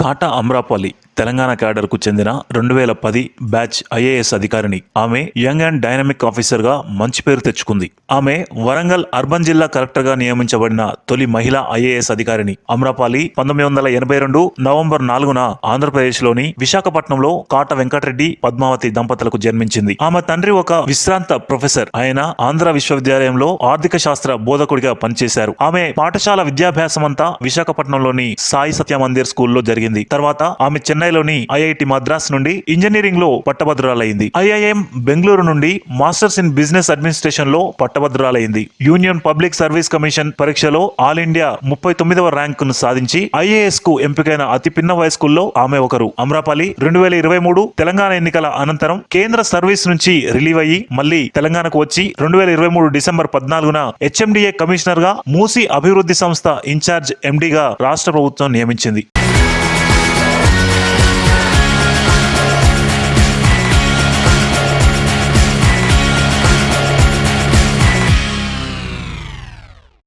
కాటా అమ్రాపల్లి తెలంగాణ క్యాడర్కు చెందిన రెండు వేల పది బ్యాచ్ ఐఏఎస్ అధికారిని. ఆమె యంగ్ అండ్ డైనమిక్ ఆఫీసర్గా మంచి పేరు తెచ్చుకుంది. ఆమె వరంగల్ అర్బన్ జిల్లా కలెక్టర్గా నియమించబడిన తొలి మహిళా ఐఏఎస్ అధికారిని. అమ్రాపాలి పంతొమ్మిది వందల ఎనభై రెండు నవంబర్ నాలుగున ఆంధ్రప్రదేశ్లోని విశాఖపట్నంలో కాట వెంకటరెడ్డి పద్మావతి దంపతులకు జన్మించింది. ఆమె తండ్రి ఒక విశ్రాంత ప్రొఫెసర్. ఆయన ఆంధ్ర విశ్వవిద్యాలయంలో ఆర్థిక శాస్త్ర బోధకుడిగా పనిచేశారు. ఆమె పాఠశాల విద్యాభ్యాసమంతా విశాఖపట్నంలోని సాయి సత్య మందిర్ స్కూల్లో జరిగింది. తర్వాత ఆమె చెన్నైలోని ఐఐటి మద్రాస్ నుండి ఇంజనీరింగ్లో పట్టభద్రురాలైంది. ఐఐఎం బెంగళూరు నుండి మాస్టర్స్ ఇన్ బిజినెస్ అడ్మినిస్ట్రేషన్లో పట్టభద్రురాలైంది. యూనియన్ పబ్లిక్ సర్వీస్ కమిషన్ పరీక్షలో ఆల్ ఇండియా ముప్పై తొమ్మిదవ ర్యాంకును సాధించి ఐఏఎస్కు ఎంపికైన అతి పిన్న వయస్కుల్లో ఆమె ఒకరు. అమ్రాపల్లి రెండు వేల ఇరవై మూడు తెలంగాణ ఎన్నికల అనంతరం కేంద్ర సర్వీస్ నుంచి రిలీవ్ అయ్యి మళ్ళీ తెలంగాణకు వచ్చి రెండు వేల ఇరవై మూడు డిసెంబర్ పద్నాలుగున హెచ్ఎండిఏ కమిషనర్గా మూసి అభివృద్ధి సంస్థ ఇన్ఛార్జ్ ఎండిగా రాష్ట్ర ప్రభుత్వం నియమించింది.